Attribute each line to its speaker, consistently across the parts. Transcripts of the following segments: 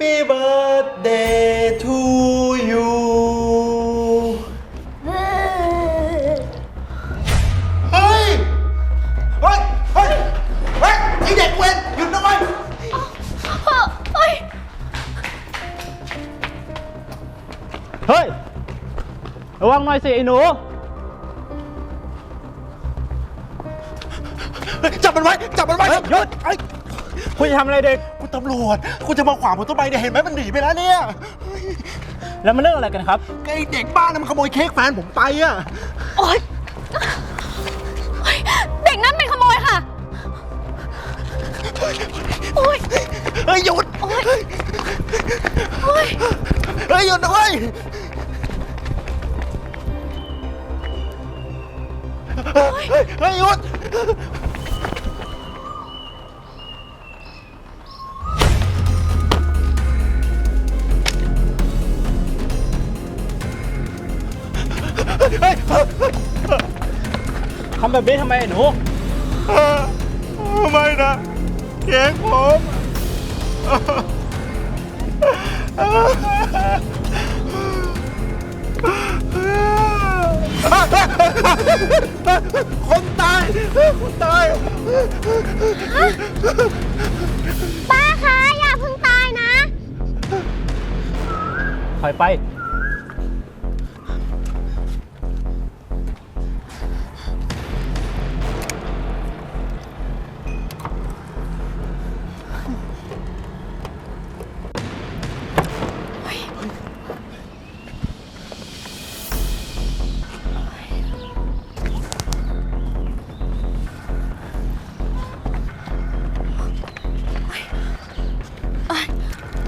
Speaker 1: Happy birthday to you เฮ้ย เฮ้ย เฮ้ย เฮ้ย ไอเด็กเวนหยุดนะเว้ย
Speaker 2: เฮ้ย
Speaker 3: เฮ้ย ระวังหน่อยสิไอ้หนู
Speaker 1: จับมันไว้ จับมันไว้
Speaker 3: เฮ้ยหยุด
Speaker 1: ไอ้
Speaker 3: คุณจะทำอะไรเด็ก
Speaker 1: คุณ ตำรวจ คุณจะมาขวางผมทำไมเนี่ยเห็นไหมมันหนีไปแล้วเนี่ย
Speaker 3: แล้วมันเรื่องอะไรกันครับ
Speaker 1: ก็ไอเด็กบ้านนั้นมันขโมยเค้กแฟนผมไปอะ
Speaker 2: โอ๊ยเฮ้ยเด็กนั่นเป็นขโมยค่ะ โอ๊ย
Speaker 1: เฮ้ยหยุด
Speaker 2: โอ๊ยโอ๊ย
Speaker 1: เฮ้ยหยุดนะเว้ย
Speaker 3: ไมไอ้หนู
Speaker 1: ไม่นะเค้กผมคนตาย คนตาย
Speaker 2: ป้าคะอย่าเพิ่งตายนะ
Speaker 3: ถอยไป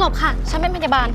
Speaker 2: หลบค่ะ ฉันเป็นพยาบาล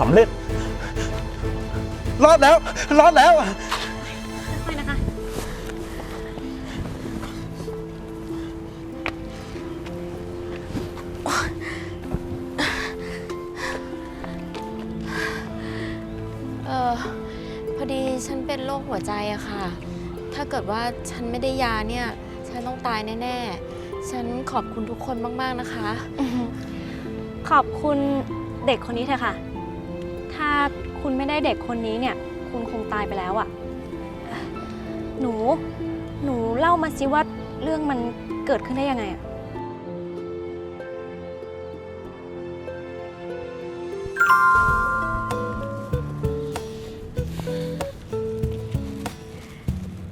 Speaker 3: สำเร็จ
Speaker 1: รอดแล้ว รอดแล้ว
Speaker 2: ค่อยๆนะคะ เออพอดีฉันเป็นโรคหัวใจอะค่ะ ถ้าเกิดว่าฉันไม่ได้ยาเนี่ย ฉันต้องตายแน่ๆ ฉันขอบคุณทุกคนมาก ๆ นะคะ
Speaker 4: ขอบคุณเด็กคนนี้เถอะค่ะถ้าคุณไม่ได้เด็กคนนี้เนี่ย คุณคงตายไปแล้วอะ่ะ หนู หนูเล่ามาสิว่าเรื่องมันเกิดขึ้นได้ยังไงอะ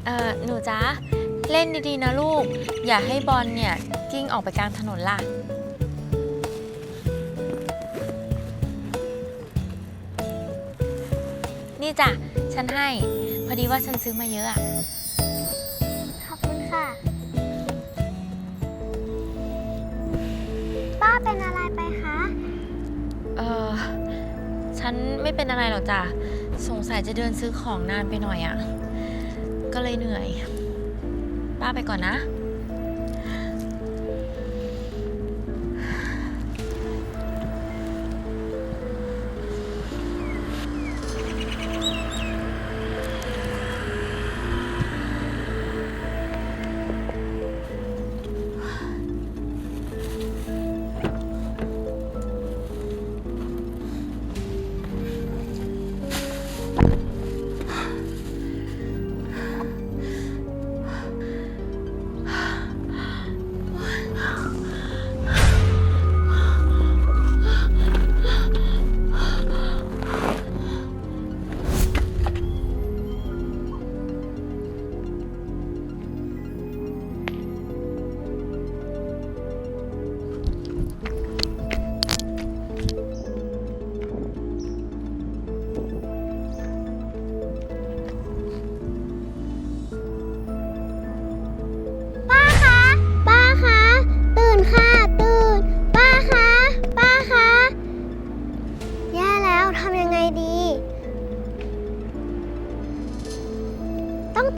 Speaker 2: เออหนูจ๊ะ เล่นดีๆนะลูก อย่าให้บอลเนี่ยกิ้งออกไปกลางถนนล่ะ นี่จ้ะ ฉันให้ พอดีว่าฉันซื้อมาเยอะอะ
Speaker 5: ขอบคุณค่ะ ป้าเป็นอะไรไปคะ
Speaker 2: เออฉันไม่เป็นอะไรหรอกจ้ะ สงสัยจะเดินซื้อของนานไปหน่อยอะ่ะก็เลยเหนื่อย ป้าไปก่อนนะ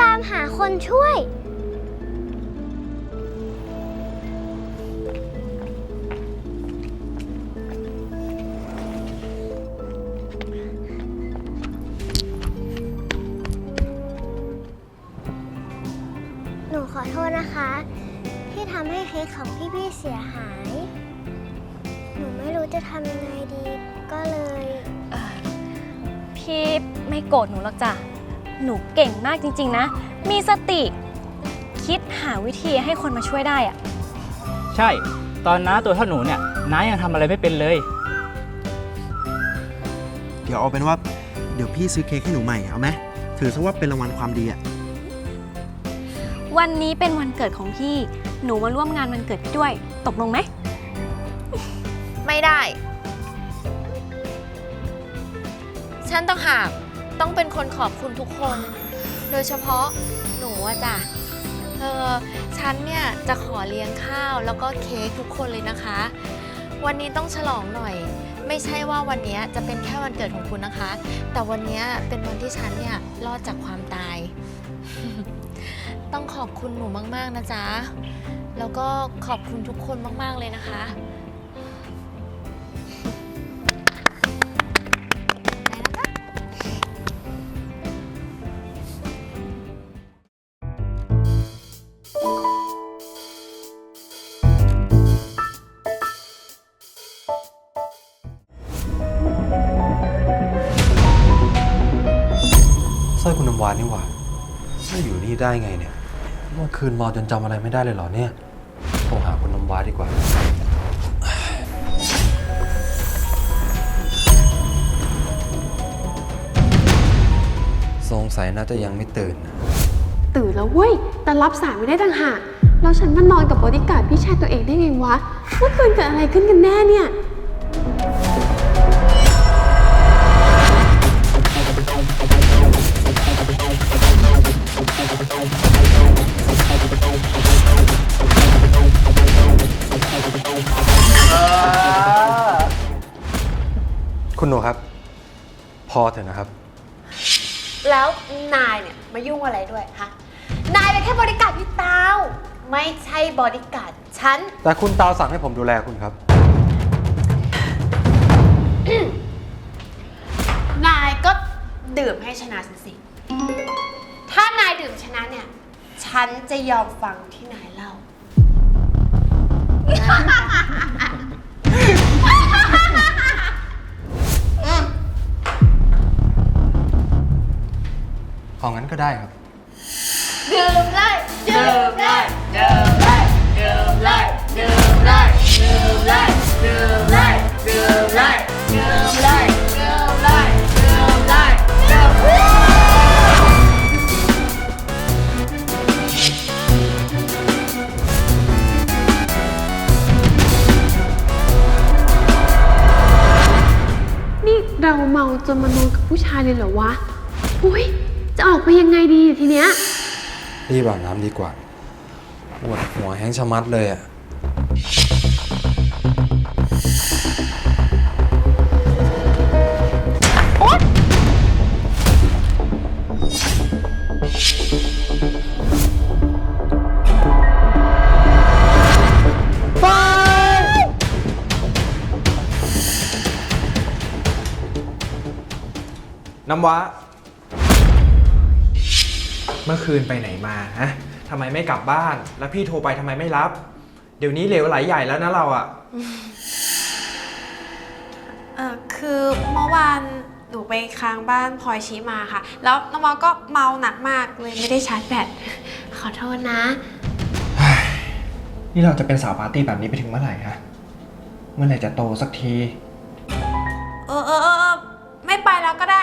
Speaker 2: ตามหา
Speaker 5: คนช่วย หนูขอโทษนะคะ ที่ทำให้เค้กของพี่ๆเสียหาย หนูไม่รู้จะทำยังไงดี ก็เลย
Speaker 4: พี่ไม่โกรธหนูหรอกจ้ะ หนูเก่งมากจริง ๆ นะ มีสติ คิดหาวิธีให้คนมาช่วยได้อะ
Speaker 3: ใช่ ตอนน้าตัวเท่าหนูเนี่ยน้ายังทำอะไรไม่เป็นเลย
Speaker 1: เดี๋ยวเอาเป็นว่าเดี๋ยวพี่ซื้อเค้กให้หนูใหม่เอาไหมถือซะว่าเป็นรางวัลความดีอะ
Speaker 4: วันนี้เป็นวันเกิดของพี่ หนูมาร่วมงานวันเกิดพี่ด้วย ตกลงไหม
Speaker 2: ไม่ได้ ฉันต้องหาก ต้องเป็นคนขอบคุณทุกคน โดยเฉพาะหนูอะจ้ะเออฉันเนี่ยจะขอเลี้ยงข้าวแล้วก็เค้กทุกคนเลยนะคะ วันนี้ต้องฉลองหน่อย ไม่ใช่ว่าวันเนี้ยจะเป็นแค่วันเกิดของคุณนะคะ แต่วันเนี้ยเป็นวันที่ฉันเนี่ยรอดจากความตาย ต้องขอบคุณหนูมากๆนะจ๊ะ แล้วก็ขอบคุณทุกคนมากๆเลยนะคะ
Speaker 6: ได้ไงเนี่ย เมื่อคืนเมาจนจำอะไรไม่ได้เลยเหรอเนี่ย โทรหาคุณน้ำวาดีกว่า สงสัยน่าจะยังไม่ตื่นนะ
Speaker 7: ตื่นแล้วเว้ย แต่รับสายไม่ได้ต่างหากแล้วฉันมานอนกับบอดี้การ์ดพี่ชายตัวเองได้ไงวะ เมื่อคืนเกิดอะไรขึ้นกันแน่เนี่ย
Speaker 6: คุณหนูครับ พอเถอะนะครับ
Speaker 8: แล้วนายเนี่ยมายุ่งอะไรด้วยฮะ นายเป็นแค่บริการดพี่เตาไม่ใช่บริการดฉัน
Speaker 6: แต่คุณตาวสั่งให้ผมดูแลคุณครับ
Speaker 8: นายก็ดื่มให้ชนะฉันสิ ถ้านายดื่มชนะเนี่ย ฉันจะยอมฟังที่นายเล่า
Speaker 6: เอางั้นก็ได้ครับ
Speaker 8: ดื่มเลยดื่มเลยดื่มเลยดื่มเลยดื่มเลยดื่มเลยดื่มเลยดื่มเลยดื่มเลยดื่มเลยดื่มเลยดื่มเลย
Speaker 7: นี่เราเมาจนมานอนกับผู้ชายเลยเหรอวะ
Speaker 6: รีบอาบน้ำดีกว่าปวดหัวแห้งชะมัดเลยอะ
Speaker 9: น้ำว้า เมื่อคืนไปไหนมาฮะทำไมไม่กลับบ้าน แล้วพี่โทรไปทำไมไม่รับ เดี๋ยวนี้เหลวไหลใหญ่แล้วนะเราอะ
Speaker 10: เออคือเมื่อวานหนูไปค้างบ้านพลอยชี้มาค่ะ แล้วน้องมอก็เมาหนักมากเลยไม่ได้ชาร์จแบต ขอโทษนะ
Speaker 9: นี่เราจะเป็นสาวปาร์ตี้แบบนี้ไปถึงเมื่อไหร่ฮะ เมื่อไหร่จะโตสักที
Speaker 10: เออเออเออเออไม่ไปแล้วก็ได้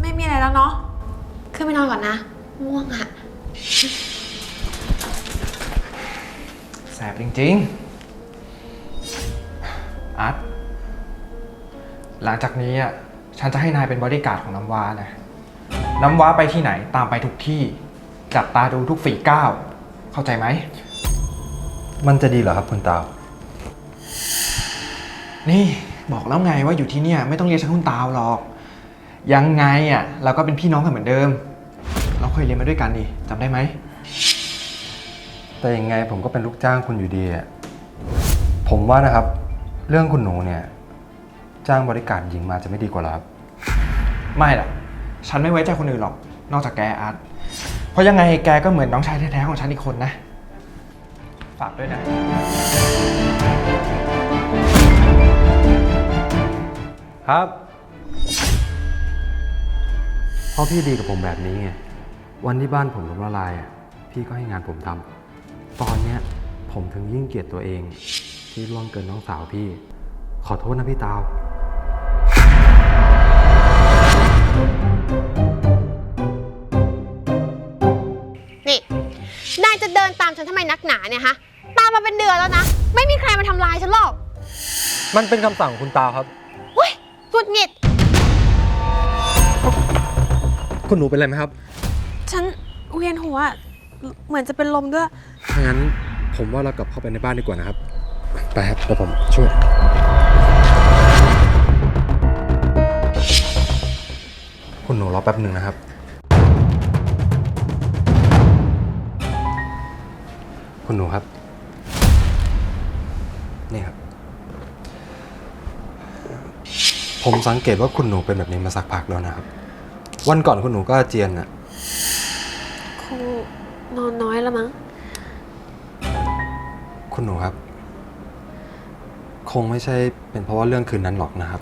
Speaker 10: ไม่มีอะไรแล้วเนาะ ขึ้นไปนอนก่อนนะง่วงอะ
Speaker 9: แสบจริงๆ อาร์ตหลังจากนี้อะ ฉันจะให้นายเป็นบอดี้การ์ดของน้ำว้านะ น้ำว้าไปที่ไหนตามไปทุกที่ จับตาดูทุกฝีก้าว เข้าใจไหม
Speaker 6: มันจะดีเหรอครับคุณตาว
Speaker 9: นี่บอกแล้วไงว่าอยู่ที่เนี่ย ไม่ต้องเรียกฉันคุณตาวหรอก ยังไงอะเราก็เป็นพี่น้องกันเหมือนเดิม เราเคยเรียนมาด้วยกันนี่จำได้ไหม
Speaker 6: แต่ยังไงผมก็เป็นลูกจ้างคุณอยู่ดีอะผมว่านะครับ เรื่องคุณหนูเนี่ย จ้างบริการหญิงมาจะไม่ดีกว่าเหรอครับ
Speaker 9: ไม่ล่ะฉันไม่ไว้ใจคนอื่นหรอก นอกจากแกอาร์ตเพราะยังไงแกก็เหมือนน้องชายแท้ๆของฉันอีกคนนะ ฝากด้วยนะ
Speaker 6: ครับ เพราะพี่ดีกับผมแบบนี้ไง วันที่บ้านผมล้มละลายอะพี่ก็ให้งานผมทำ ตอนเนี้ยผมถึงยิ่งเกลียดตัวเอง ที่ล่วงเกินน้องสาวพี่ ขอโทษนะพี่ตาว
Speaker 10: นี่ นายจะเดินตามฉันทำไมนักหนาเนี่ยฮะ ตามมาเป็นเดือนแล้วนะ ไม่มีใครมาทำลายฉันหรอก
Speaker 6: มันเป็นคำสั่งของคุณตาวครับ
Speaker 10: เฮ้ยสุดหงิด
Speaker 6: คุณหนูเป็นอะไรไหมครับ
Speaker 10: ฉันเวียนหัว เหมือนจะเป็นลมด้วย
Speaker 6: ถ้างั้นผมว่าเรากลับเข้าไปในบ้านดีกว่านะครับ ไปครับเดี๋ยวผมช่วย คุณหนูรอแป๊บหนึ่งนะครับ คุณหนูครับ นี่ครับ ผมสังเกตว่าคุณหนูเป็นแบบนี้มาสักพักแล้วนะครับ วันก่อนคุณหนูก็อาเจียนน่ะ
Speaker 10: คงนอนน้อยแล้วมั้ง
Speaker 6: คุณหนูครับ คงไม่ใช่เป็นเพราะว่าเรื่องคืนนั้นหรอกนะครับ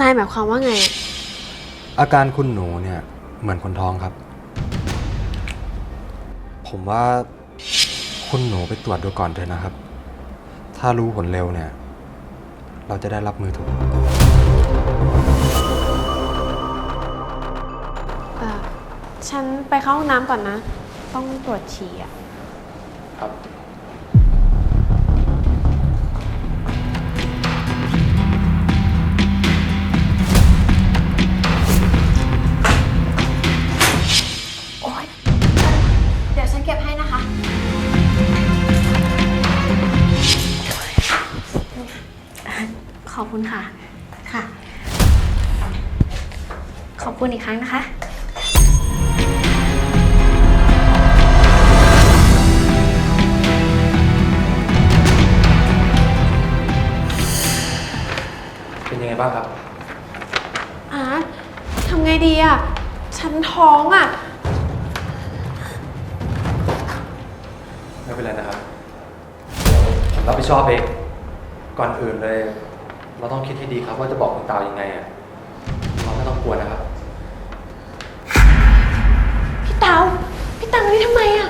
Speaker 10: นายหมายความว่าไงอะ
Speaker 6: อาการคุณหนูเนี่ยเหมือนคนท้องครับ ผมว่าคุณหนูไปตรวจดูก่อนเถอะนะครับ ถ้ารู้ผลเร็วเนี่ย เราจะได้รับมือถูก
Speaker 10: ฉันไปเข้าห้องน้ำก่อนนะ ต้องตรวจฉี่อะ
Speaker 6: ครับ
Speaker 10: เดี๋ยวฉันเก็บให้นะคะ
Speaker 4: ขอบคุณค่ะ
Speaker 10: ค่ะ
Speaker 4: ขอบคุณอีกครั้งนะคะ
Speaker 6: ไงบ้างครับ
Speaker 10: อาร์ตทำไงดีอะฉันท้องอะ
Speaker 6: ไม่เป็นไรนะครับเดี๋ยวผมรับผิดชอบเอง ก่อนอื่นเลย เราต้องคิดให้ดีครับ ว่าจะบอกคุณตาวยังไงอะเราไม่ต้องกลัวนะครับ
Speaker 10: พี่เตาพี่เตานี่ทำไมอะ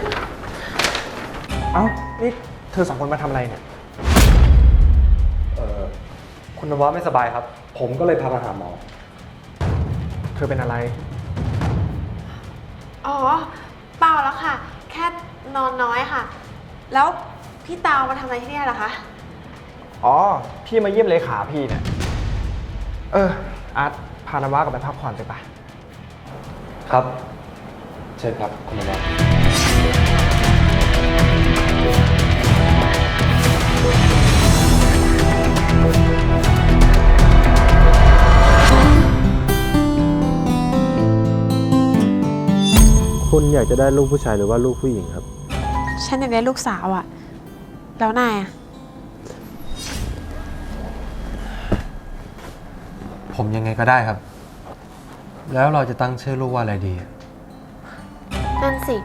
Speaker 9: เอ้า นี่เธอสองคนมาทำอะไรเนี่ย
Speaker 6: เอ่อ คุณนวัดไม่สบายครับ ผมก็เลยพามาหาหมอ
Speaker 9: เธอเป็นอะไร
Speaker 10: อ๋อ เปล่าแล้วค่ะ แค่นอนน้อยค่ะ แล้วพี่เตามาทำอะไรที่เนี่ยล่ะคะ
Speaker 9: อ๋อ พี่มาเยี่ยมเลขาพี่เนี่ย เออ อาร์ตพานาวากลับไปพักผ่อนไปปะ
Speaker 6: ครับ เชิญครับ คุณนวัด คุณอยากจะได้ลูกผู้ชายหรือว่าลูกผู้หญิงครับ
Speaker 10: ฉันอยากได้ลูกสาวอะแล้วนายอะ
Speaker 6: ผมยังไงก็ได้ครับ แล้วเราจะตั้งชื่อลูกว่าอะไรดี
Speaker 10: นั่นสิ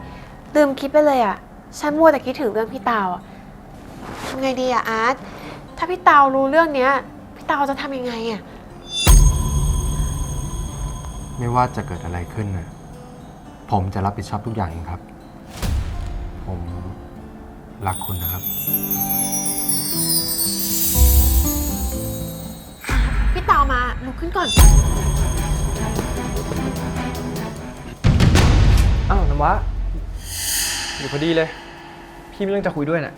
Speaker 10: ลืมคิดไปเลยอะฉันมัวแต่คิดถึงเรื่องพี่เตาอะทำไงดีอะอาร์ต ถ้าพี่เตารู้เรื่องเนี้ย พี่เตาจะทำยังไงอะ
Speaker 6: ไม่ว่าจะเกิดอะไรขึ้นนะ ผมจะรับผิดชอบทุกอย่างเองครับ ผมรักคุณนะครับ
Speaker 10: พี่เตามาลุกขึ้นก่อน
Speaker 9: อ้าวน้ำวะอยู่พอดีเลย พี่มีเรื่องจะคุยด้วยน่ะ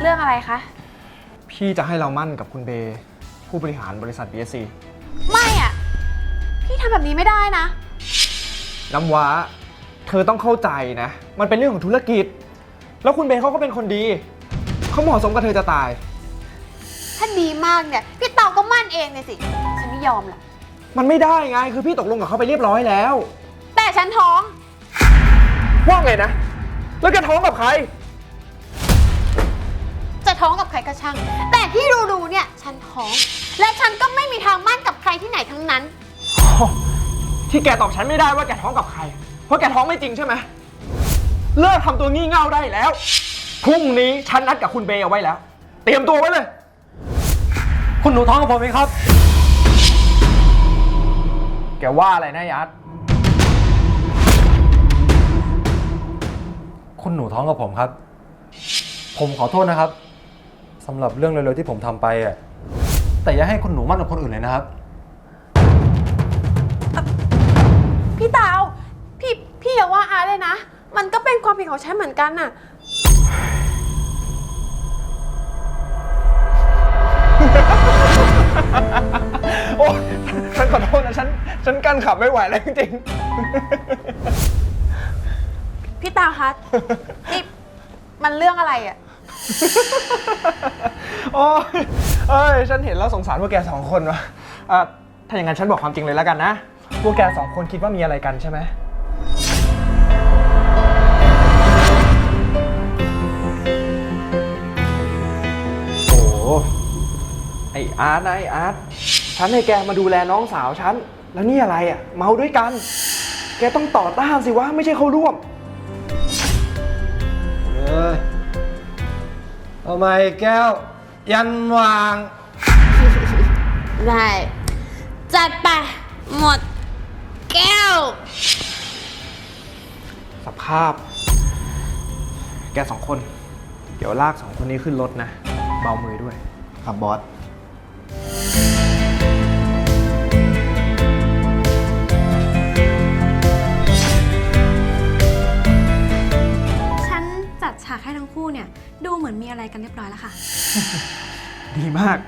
Speaker 10: เรื่องอะไรคะ
Speaker 9: พี่จะให้เรามั่นกับคุณเบย์ผู้บริหารบริษัท BSC
Speaker 10: ไม่อะพี่ทำแบบนี้ไม่ได้นะ
Speaker 9: น้ำว้า เธอต้องเข้าใจนะ มันเป็นเรื่องของธุรกิจ แล้วคุณเบย์เขาก็เป็นคนดี เขาเหมาะสมกับเธอจะตาย
Speaker 10: ถ้าดีมากเนี่ย พี่เตาก็มั่นเองเลยสิ ฉันไม่ยอมหรอก
Speaker 9: มันไม่ได้ไง คือพี่ตกลงกับเขาไปเรียบร้อยแล้ว
Speaker 10: แต่ฉันท้อง
Speaker 9: ว่าไงนะ แล้วแกท้องกับใคร
Speaker 10: จะท้องกับใครก็ช่าง แต่ที่รู้ๆเนี่ย ฉันท้อง และฉันก็ไม่มีทางมั่นกับใครที่ไหนทั้งนั้น
Speaker 9: ที่แกตอบฉันไม่ได้ว่าแกท้องกับใคร เพราะแกท้องไม่จริงใช่ไหมเลิกทำตัวงี่เง่าได้แล้ว พรุ่งนี้ฉันนัดกับคุณเบย์เอาไว้แล้ว เตรียมตัวไว้เลย
Speaker 3: คุณหนูท้องกับผมเองครับ
Speaker 9: แกว่าอะไรนะยัด
Speaker 6: คุณหนูท้องกับผมครับ ผมขอโทษนะครับสำหรับเรื่องเร็วๆที่ผมทำไปอะแต่อย่าให้คุณหนูมั่นกับคนอื่นเลยนะครับ
Speaker 10: นะ มันก็เป็นความผิดของฉันเหมือนกันน่ะ
Speaker 9: โอ้ฉันขอโทษนะฉันฉันกั้นขับไม่ไหวแล้วจริง
Speaker 10: พี่เตาคะนี่มันเรื่องอะไรอะ
Speaker 9: ๆ โอ้ยเอ้ยฉันเห็นแล้วสงสารพวกแกสองคนวะอะถ้าอย่างนั้นฉันบอกความจริงเลยแล้วกันนะ พวกแกสองคนคิดว่ามีอะไรกันใช่ไหม ไออาร์ตนะไออาร์ตฉันให้แกมาดูแลน้องสาวฉัน แล้วนี่อะไรอะ เมาด้วยกัน แกต้องต่อต้านสิวะ ไม่ใช่เข้าร่วม
Speaker 1: เอ้ยเอาไม้แก้ว ยันวาง
Speaker 10: ได้ จัดไป หมด แก้ว
Speaker 9: สภาพ แกสองคน เดี๋ยวลากสองคนนี้ขึ้นรถนะ เบามือด้วย
Speaker 1: ครับบอส
Speaker 4: ฉันจัดฉากให้ทั้งคู่เนี่ย ดูเหมือนมีอะไรกันเรียบร้อยแล้วค่ะ
Speaker 9: ดีมาก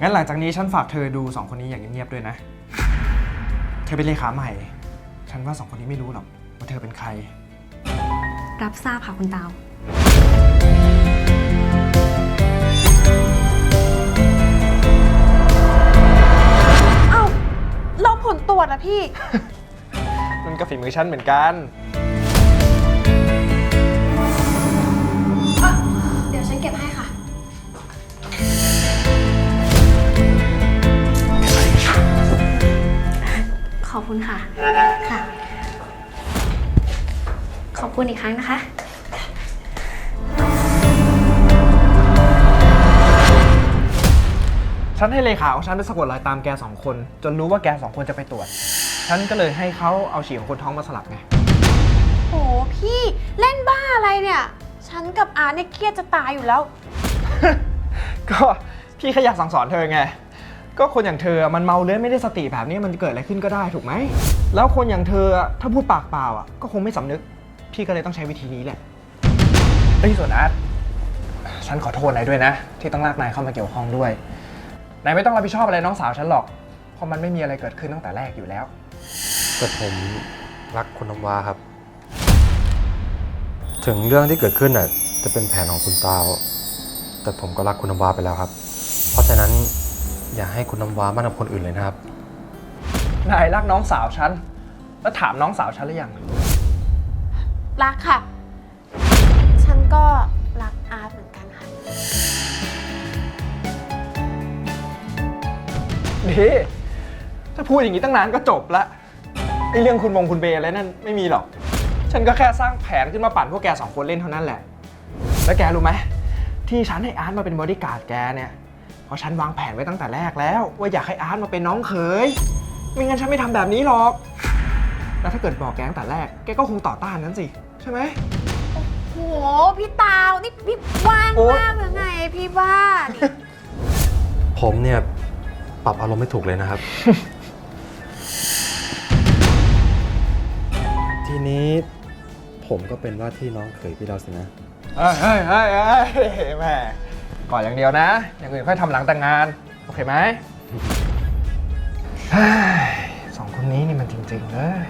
Speaker 9: งั้นหลังจากนี้ฉันฝากเธอดูสองคนนี้อย่างเงียบๆด้วยนะ เธอเป็นเลขาใหม่ ฉันว่าสองคนนี้ไม่รู้หรอกว่าเธอเป็นใคร
Speaker 4: รับทราบค่ะคุณเตา
Speaker 10: ตรวจอะพี่
Speaker 9: มันก็ฝีมือฉันเหมือนกัน
Speaker 4: เดี๋ยวฉันเก็บให้ค่ะ ขอบคุณค่ะ ค่ะ ขอบคุณอีกครั้งนะคะ
Speaker 9: ฉันให้เลขาของฉันไปสะกดรอยตามแกสองคน จนรู้ว่าแกสองคนจะไปตรวจ ฉันก็เลยให้เขาเอาฉี่ของคนท้องมาสลับไง
Speaker 10: โหพี่เล่นบ้าอะไรเนี่ย ฉันกับอาร์ตเนี่ยเครียดจะตายอยู่แล้ว
Speaker 9: ก็พี่แค่อยากสั่งสอนเธอไง ก็คนอย่างเธอมันเมาเลื้อยไม่ได้สติแบบนี้มันเกิดอะไรขึ้นก็ได้ถูกไหม แล้วคนอย่างเธอถ้าพูดปากเปล่าอะก็คงไม่สำนึก พี่ก็เลยต้องใช้วิธีนี้แหละเอ้ยส่วนอาร์ตฉันขอโทษนายด้วยนะ ที่ต้องลากนายเข้ามาเกี่ยวข้องด้วย นายไม่ต้องรับผิดชอบอะไรน้องสาวฉันหรอก เพราะมันไม่มีอะไรเกิดขึ้นตั้งแต่แรกอยู่แล้ว
Speaker 6: แต่ผมรักคุณน้ำว้าครับ ถึงเรื่องที่เกิดขึ้นน่ะจะเป็นแผนของคุณตาว แต่ผมก็รักคุณน้ำว้าไปแล้วครับ เพราะฉะนั้นอย่าให้คุณน้ำว้ามั่นกับคนอื่นเลยนะครับ
Speaker 9: นายรักน้องสาวฉัน แล้วถามน้องสาวฉันหรือยัง
Speaker 10: รักค่ะ ฉันก็รัก
Speaker 9: ดีถ้าพูดอย่างนี้ตั้งนานก็จบละไอเรื่องคุณมงคุณเบย์อะไรนั่นไม่มีหรอก ฉันก็แค่สร้างแผนขึ้นมาปั่นพวกแกสองคนเล่นเท่านั้นแหละ แล้วแกรู้ไหมที่ฉันให้อาร์ตมาเป็นบอดี้การ์ดแกเนี่ยเพราะฉันวางแผนไว้ตั้งแต่แรกแล้ว ว่าอยากให้อาร์ตมาเป็นน้องเขยไม่งั้นฉันไม่ทำแบบนี้หรอก แล้วถ้าเกิดบอกแกตั้งแต่แรกแกก็คงต่อต้านนั้นสิใช่ไหม
Speaker 10: โห พี่ตาวนี่พี่ว่าง
Speaker 9: โอ๊ย
Speaker 10: มากหรือไงพี่บ้านี่
Speaker 6: ผมเนี่ย ปรับอารมณ์ไม่ถูกเลยนะครับ ทีนี้ผมก็เป็นว่าที่น้องเขยพี่เราสินะ
Speaker 9: เฮ้ยเฮ้ยเฮ้ยเฮ้ยแม่ก่อนอย่างเดียวนะ อย่างอื่นค่อยทำหลังแต่งงาน โอเคไหมเฮ้ยสองคนนี้นี่มันจริงๆเลย